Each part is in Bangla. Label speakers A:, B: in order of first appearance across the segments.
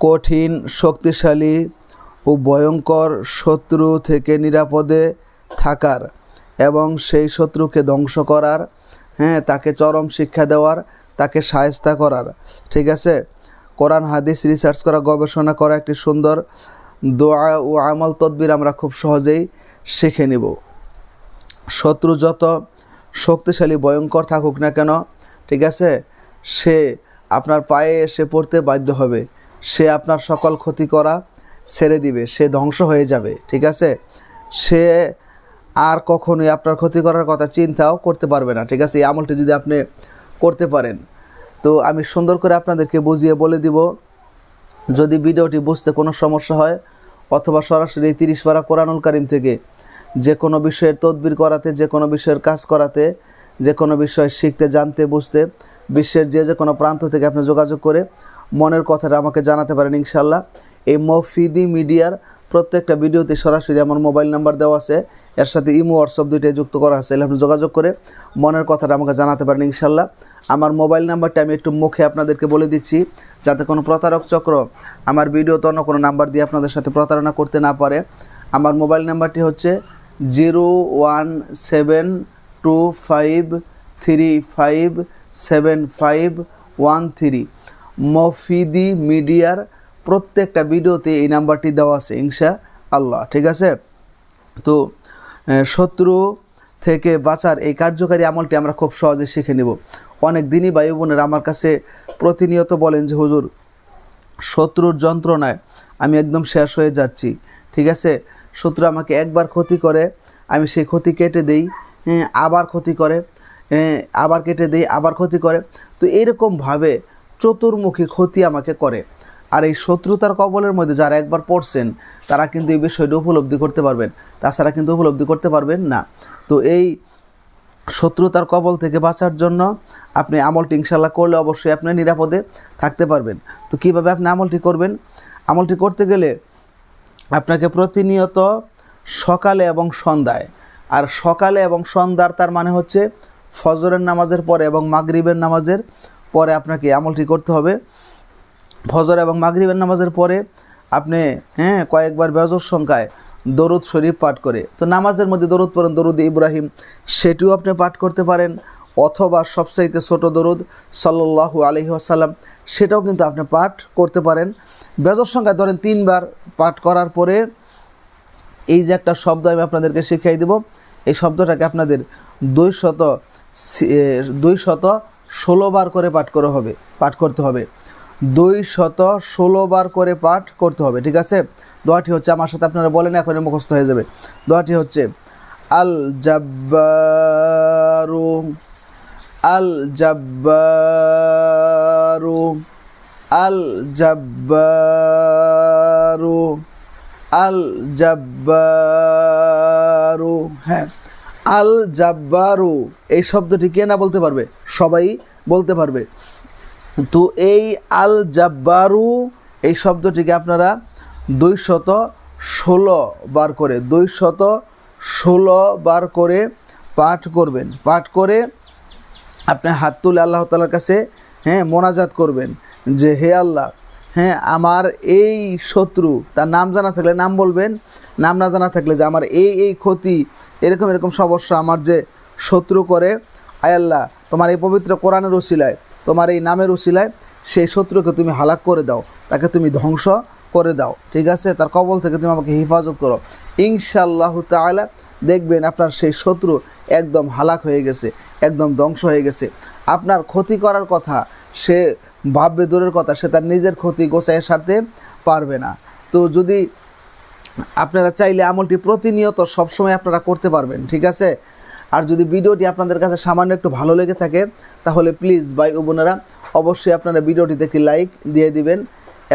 A: কঠিন, শক্তিশালী ও ভয়ঙ্কর শত্রু থেকে নিরাপদে থাকার এবং সেই শত্রুকে ধ্বংস করার হ্যাঁ তাকে চরম শিক্ষা দেওয়ার, তাকে সায়স্তা করার, ঠিক আছে? কোরআন, হাদিস রিসার্চ করা, গবেষণা করা একটি সুন্দর দোয়া ও আমল তদবির আমরা খুব সহজেই শিখে নিব। শত্রু যত শক্তিশালী, ভয়ঙ্কর থাকুক না কেন, ঠিক আছে? সে আপনার পায়ে এসে পড়তে বাধ্য হবে। সে আপনার সকল ক্ষতি করা ছেড়ে দিবে, সে ধ্বংস হয়ে যাবে, ঠিক আছে? সে আর কখনোই আপনার ক্ষতি করার কথা চিন্তাও করতে পারবে না, ঠিক আছে? এই আমলটি যদি আপনি করতে পারেন, তো আমি সুন্দর করে আপনাদেরকে বুঝিয়ে বলে দিব, যদি ভিডিওটি বুঝতে কোনো সমস্যা হয়, অথবা সরাসরি তিরিশ পারা কোরআনুল কারিম থেকে যে কোনো বিষয়ের তদবির করাতে, যে কোনো বিষয়ের কাজ করাতে, যে কোনো বিষয় শিখতে, জানতে, বুঝতে, বিশ্বের যে যে কোনো প্রান্ত থেকে আপনি যোগাযোগ করে মনের কথাটা আমাকে জানাতে পারেন ইনশাল্লাহ এই মফিদি মিডিয়ার প্রত্যেকটা ভিডিওতে সরাসরি আমার মোবাইল নাম্বার দেওয়া আছে। এর সাথে ইমো, হোয়াটসঅ্যাপ দুইটাই যুক্ত করা আছে। আপনি যোগাযোগ করে মনের কথাটা আমাকে জানাতে পারেন ইনশাল্লাহ আমার মোবাইল নাম্বারটা আমি একটু মুখে আপনাদেরকে বলে দিচ্ছি, যাতে কোনো প্রতারক চক্র আমার ভিডিওতে অন্য কোনো নাম্বার দিয়ে আপনাদের সাথে প্রতারণা করতে না পারে। আমার মোবাইল নাম্বারটি হচ্ছে zero one seven two five three five seven five one three. মফিদি মিডিয়ার প্রত্যেকটা ভিডিওতে এই নাম্বারটি দেওয়া আছে, ইনশা আল্লাহ, ঠিক আছে? তো শত্রু থেকে বাঁচার এই কার্যকারী আমলটি আমরা খুব সহজে শিখে নেব। অনেক দিনই ভাই বোনেরা আমার কাছে প্রতিনিয়ত বলেন যে, হুজুর, শত্রুর যন্ত্রণায় আমি একদম শেষ হয়ে যাচ্ছি, ঠিক আছে? শত্রু আমাকে একবার ক্ষতি করে, আমি সেই ক্ষতি কেটে দেই আবার ক্ষতি করে আবার কেটে দেই, আবার ক্ষতি করে। তো এরকমভাবে চতুর্মুখী ক্ষতি আমাকে করে। আর এই শত্রুতার কবলের মধ্যে যারা একবার পড়ছেন, তারা কিন্তু এই বিষয়টা উপলব্ধি করতে পারবেন। তাছাড়া কিন্তু উপলব্ধি করতে পারবেন না। তো এই শত্রুতার কবল থেকে বাঁচার জন্য আপনি আমলটি ইনশাল্লাহ করলে অবশ্যই আপনি নিরাপদে থাকতে পারবেন। তো কীভাবে আপনি আমলটি করবেন? আমলটি করতে গেলে আপনাকে প্রতিনিয়ত সকালে এবং সন্ধ্যায়। আর সকালে এবং সন্ধ্যার তার মানে হচ্ছে ফজরের নামাজের পরে এবং মাগরিবের নামাজের পরে আপনাকে আমলটি করতে হবে। ফজর এবং মাগরিবের নামাজের পরে আপনি হ্যাঁ কয়েকবার বেজর সংখ্যায় দরুদ শরীফ পাঠ করে। তো নামাজের মধ্যে দরুদ পড়েন দরুদ ইব্রাহিম, সেটিও আপনি পাঠ করতে পারেন। অথবা সবচাইতে ছোট দরুদ সাল্লাল্লাহু আলহি আসাল্লাম সেটাও কিন্তু আপনি পাঠ করতে পারেন। বেজর সংখ্যায় ধরেন তিনবার পাঠ করার পরে এই যে একটা শব্দ আমি আপনাদেরকে শিখিয়ে দেব, এই শব্দটাকে আপনাদের দুই শত দুই শত ষোলো বার করে পাঠ করে হবে, পাঠ করতে হবে। দুই শত ষোলো বার করে পাঠ করতে হবে, ঠিক আছে? দোয়াটি হচ্ছে, আমার সাথে আপনারা বলেন, এখন মুখস্থ হয়ে যাবে। দোয়াটি হচ্ছে, আল জাব্বারু আল জাব্বারু আল জাব্বারু আল জাব্বারু হ্যাঁ। আল জাব্বারু এই শব্দটি কে না বলতে পারবে? সবাই বলতে পারবে। তো এই আল জাব্বারু এই শব্দটিকে আপনারা দুই শত ষোলো বার করে দুই শত ষোলো বার করে পাঠ করবেন। পাঠ করে আপনি হাত তুলে আল্লাহ তালার কাছে হ্যাঁ মোনাজাত করবেন যে, হে আল্লাহ হ্যাঁ আমার এই শত্রু, তার নাম জানা থাকলে নাম বলবেন, নাম না জানা থাকলে যে আমার এই এই ক্ষতি, এরকম এরকম সমস্যা আমার যে শত্রু করে, আয় আল্লাহ, তোমার এই পবিত্র কোরআনের উসিলায় তোমার এই নামের উসিলায় সেই শত্রুকে তুমি হালাক করে দাও, তাকে তুমি ধ্বংস করে দাও, ঠিক আছে? তার কবল থেকে তুমি আমাকে হেফাজত করো। ইনশাল্লাহ তাআলা দেখবেন আপনার সেই শত্রু একদম হালাক হয়ে গেছে, একদম ধ্বংস হয়ে গেছে। আপনার ক্ষতি করার কথা সে ভাববে দূরের কথা, সে তার নিজের ক্ষতি গোছায় সারতে পারবে না। তো যদি আপনারা চাইলে আমলটি প্রতিনিয়ত সবসময় আপনারা করতে পারবেন, ঠিক আছে? আর যদি ভিডিওটি আপনাদের কাছে সামান্য একটু ভালো লেগে থাকে, তাহলে প্লিজ ভাই ও বোনেরা, অবশ্যই আপনারা ভিডিওটিতে একটি লাইক দিয়ে দিবেন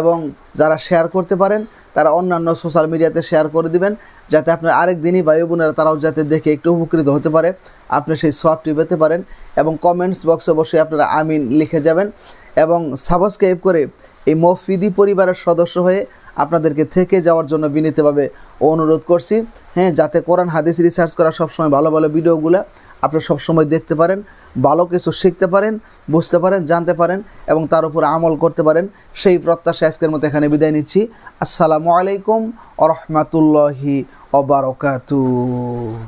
A: এবং যারা শেয়ার করতে পারেন তারা অন্যান্য সোশ্যাল মিডিয়াতে শেয়ার করে দিবেন, যাতে আপনার আরেক দিনই ভাই বোনেরা তারাও যাতে দেখে একটু উপকৃত হতে পারে। আপনি সেই সোয়াবটি পেতে পারেন এবং কমেন্টস বক্সে বসে আপনারা আমিন লিখে যাবেন এবং সাবস্ক্রাইব করে এই মফিদি পরিবারের সদস্য হয়ে আপনাদেরকে থেকে যাওয়ার জন্য বিনীতভাবে অনুরোধ করছি। হ্যাঁ যাতে কোরআন, হাদিস রিসার্চ করা সবসময় ভালো ভালো ভিডিওগুলো আপনি সবসময় দেখতে পারেন, ভালো কিছু শিখতে পারেন, বুঝতে পারেন, জানতে পারেন এবং তার উপর আমল করতে পারেন। সেই প্রত্যাশা আজকের মতো এখানে বিদায় নিচ্ছি। আসসালামু আলাইকুম আ রহমাতুল্লাহি অবরকাতু